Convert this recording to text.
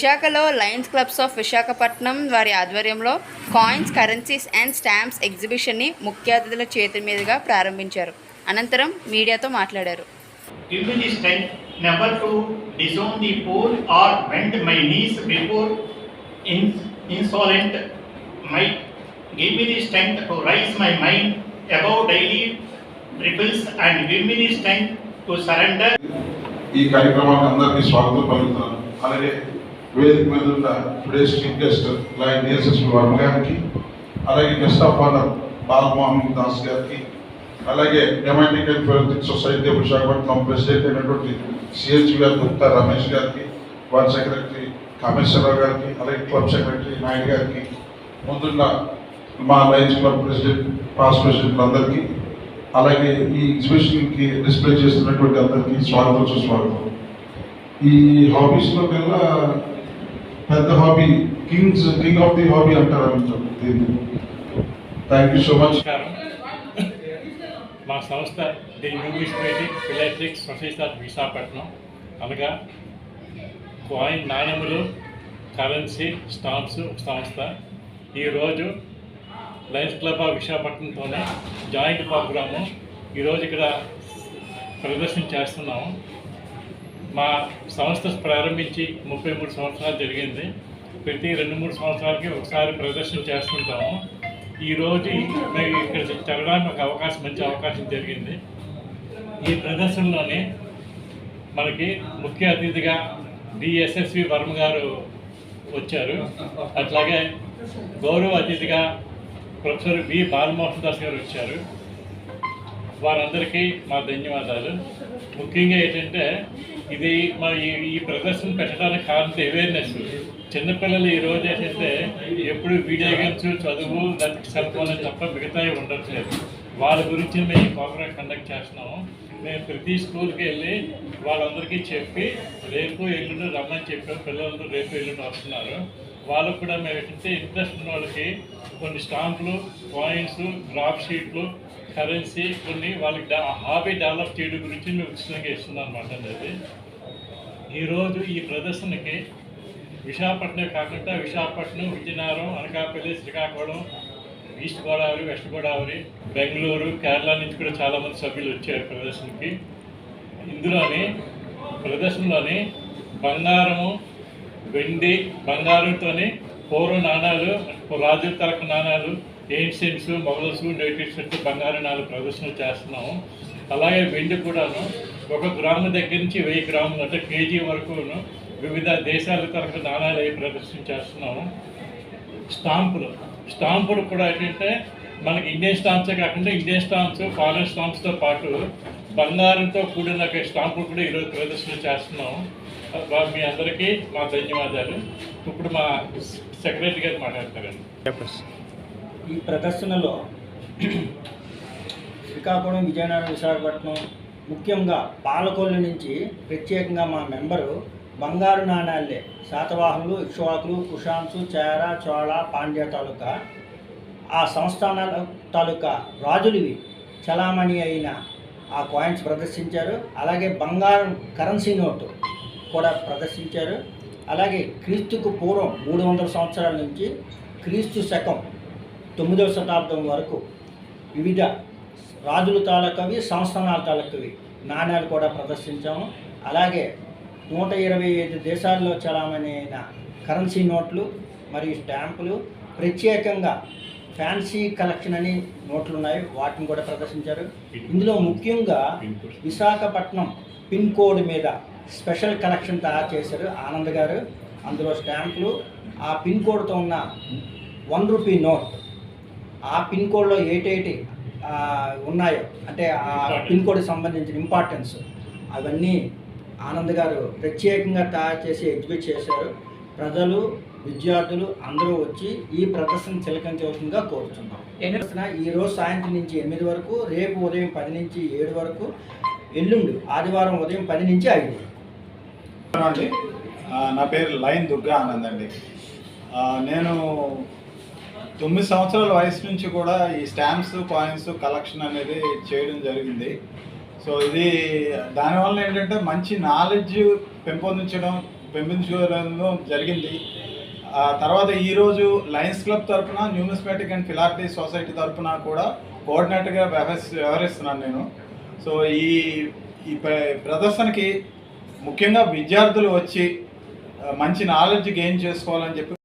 విశాఖలో Lions clubs of Visakhapatnam వారి ఆధ్వర్యంలో కాయిన్స్ కరెన్సీస్ అండ్ స్టాంప్స్ ఎగ్జిబిషన్ని ముఖ్య అతిథుల చేతి మీదుగా ప్రారంభించారు. అనంతరం మీడియాతో మాట్లాడారు. ఈ కార్యక్రమానికి అందరికీ స్వాగతం పలుకుతున్నాను. అలాగే వేదిక మీద ఉన్న today's chief guest Lion DSS Varma గారికి అలాగే guest of honour Balamohan Das గారికి అలాగే డొమాటిక్ and philatelic society Visakhapatnam president అయినటువంటి సిహెచ్ గారు గుప్తా రమేష్ గారికి వారి సెక్రటరీ కామేశ్వరరావు గారికి అలాగే క్లబ్ సెక్రటరీ నాయుడు గారికి ముందున్న మా Lions Club president past president అందరికీ అలాగే ఈ ఎగ్జిబిషన్కి డిస్ప్లే చేస్తున్నటువంటి అందరికీ స్వాగతం సుస్వాగతం. ఈ హాబీస్లో కల్లా పెద్ద hobby kings king of the hobby అంటారు దీన్ని. థ్యాంక్ యూ సో మచ్ మా సంస్థ the numismatic philatelic society of Visakhapatnam అనగా కాయిన్ నాణ్యములు కరెన్సీ స్టాంప్స్ సంస్థ. ఈరోజు లయన్స్ క్లబ్ ఆఫ్ విశాఖపట్నంతోనే జాయింట్ ప్రోగ్రాము ఈరోజు ఇక్కడ ప్రదర్శన చేస్తున్నాము. మా సంస్థ ప్రారంభించి ముప్పై మూడు సంవత్సరాలు జరిగింది. ప్రతి రెండు మూడు సంవత్సరాలకి ఒకసారి ప్రదర్శన చేస్తుంటాము. ఈరోజు మేము ఇక్కడ జరగడానికి ఒక అవకాశం మంచి అవకాశం జరిగింది. ఈ ప్రదర్శనలోనే మనకి ముఖ్య అతిథిగా డిఎస్ఎస్వి వర్మ గారు వచ్చారు. అట్లాగే గౌరవ అతిథిగా ప్రొఫెసర్ బి బాలమోహన్ దాస్ గారు వచ్చారు. వారందరికీ మా ధన్యవాదాలు. ముఖ్యంగా ఏంటంటే ఇది మా ఈ ఈ ప్రదర్శన పెట్టడానికి కారణం అవేర్నెస్ చిన్నపిల్లలు ఈ రోజు ఏంటంటే ఎప్పుడు వీడియో గేమ్స్ చదువు దానికి సెల్ ఫోన్ తప్ప మిగతావి ఉండట్లేదు. వాళ్ళ గురించి మేము ఈ ప్రోగ్రామ్ కండక్ట్ చేస్తున్నాము. మేము ప్రతి స్కూల్కి వెళ్ళి వాళ్ళందరికీ చెప్పి రేపు ఎల్లుండి రమ్మని చెప్పాము పిల్లలందరూ రేపు ఎల్లుండి వస్తున్నారు. వాళ్ళకు కూడా మేము ఏంటంటే ఇంట్రెస్ట్ ఉన్న వాళ్ళకి కొన్ని స్టాంపులు కాయిన్స్ డ్రాప్ షీట్లు కరెన్సీ కొన్ని వాళ్ళకి హాబీ డెవలప్ చేయడం గురించి మేము ఉచితంగా ఇస్తున్నాం అనమాట అనేది. ఈరోజు ఈ ప్రదర్శనకి విశాఖపట్నం కాకుండా విశాఖపట్నం విజయనగరం అనకాపల్లి శ్రీకాకుళం ఈస్ట్ గోదావరి వెస్ట్ గోదావరి బెంగళూరు కేరళ నుంచి కూడా చాలామంది సభ్యులు వచ్చారు ప్రదర్శనకి. ఇందులోని ప్రదర్శనలోని బంగారము వెండి బంగారంతోని పూర్వ నాణాలు రాజు తరపు నాణాలు ఏన్షియన్స్ మొగల్స్ నేటివ్స్ బంగారు నాలుగు ప్రదర్శనలు చేస్తున్నాము. అలాగే వెండి కూడాను ఒక గ్రాము దగ్గర నుంచి వెయ్యి గ్రాములు అంటే కేజీ వరకును వివిధ దేశాల తరపు నాణాలు అవి ప్రదర్శన చేస్తున్నాము. స్టాంపులు. స్టాంపులు కూడా ఏంటంటే మనకి ఇండియన్ స్టాంప్సే కాకుండా ఇండియన్ స్టాంప్స్ ఫారెన్ స్టాంప్స్తో పాటు బంగారంతో కూడిన స్టాంపులు కూడా ఈరోజు ప్రదర్శన చేస్తున్నాం. మీ అందరికీ మా ధన్యవాదాలు. ఇప్పుడు మా సెక్రటరీ గారు మాట్లాడతారండి ఈ ప్రదర్శనలో శ్రీకాకుళం విజయనగరం విశాఖపట్నం ముఖ్యంగా పాలకొల్లు నుంచి ప్రత్యేకంగా మా మెంబరు బంగారు నాణాలే. శాతవాహనులు ఇక్ష్వాకులు కుషాంసు చేర చోళ పాండ్య తాలూకా. ఆ సంస్థానాల తాలూకా రాజులువి చలామణి అయిన ఆ కాయిన్స్ ప్రదర్శించారు. అలాగే బంగారం కరెన్సీ నోటు కూడా ప్రదర్శించారు. అలాగే క్రీస్తుకు పూర్వం మూడు వందల సంవత్సరాల నుంచి క్రీస్తు శకం తొమ్మిదవ శతాబ్దం వరకు వివిధ రాజుల తాలూకవి సంస్థానాల తాలూకవి నాణ్యాలు కూడా ప్రదర్శించాము. అలాగే నూట ఇరవై ఐదు దేశాల్లో చలామణి అయిన కరెన్సీ నోట్లు మరియు స్టాంపులు. ప్రత్యేకంగా ఫ్యాన్సీ కలెక్షన్ అని నోట్లు ఉన్నాయి వాటిని కూడా ప్రదర్శించారు. ఇందులో ముఖ్యంగా విశాఖపట్నం పిన్ కోడ్ మీద స్పెషల్ కలెక్షన్ తయారు చేశారు ఆనంద్ గారు. అందులో స్టాంపులు. ఆ పిన్ కోడ్తో ఉన్న వన్ రూపీ నోట్. ఆ పిన్ కోడ్లో ఏటేటి ఎయిటీ ఉన్నాయో అంటే ఆ పిన్ కోడ్కి సంబంధించిన ఇంపార్టెన్స్ అవన్నీ ఆనంద్ గారు ప్రత్యేకంగా తయారు చేసి ఎగ్జిబిట్ చేశారు. ప్రజలు విద్యార్థులు అందరూ వచ్చి ఈ ప్రదర్శన చిలకంచవలసిందిగా కోరుతున్నాం ప్రదర్శన ఈ రోజు సాయంత్రం నుంచి ఎనిమిది వరకు రేపు ఉదయం పది నుంచి ఏడు వరకు ఎల్లుండి ఆదివారం ఉదయం పది నుంచి ఐదు అండి. నా పేరు లైన్ దుర్గా ఆనంద్ అండి. ఆ, నేను తొమ్మిది సంవత్సరాల వయసు నుంచి కూడా ఈ స్టాంప్స్ కాయిన్స్ కలెక్షన్ అనేది చేయడం జరిగింది. సో ఇది దానివల్ల ఏంటంటే మంచి నాలెడ్జ్ పెంపొందించడం పెంపొందించడం జరిగింది. ఆ తర్వాత ఈరోజు లయన్స్ క్లబ్ తరపున న్యూమిస్మాటిక్ అండ్ ఫిలార్టీ సొసైటీ తరఫున కూడా కోఆర్డినేటర్గా వ్యవహరి వ్యవహరిస్తున్నాను నేను. సో ఈ ఈ ప్రదర్శనకి ముఖ్యంగా విద్యార్థులు వచ్చి మంచి నాలెడ్జ్ గెయిన్ చేసుకోవాలని చెప్పి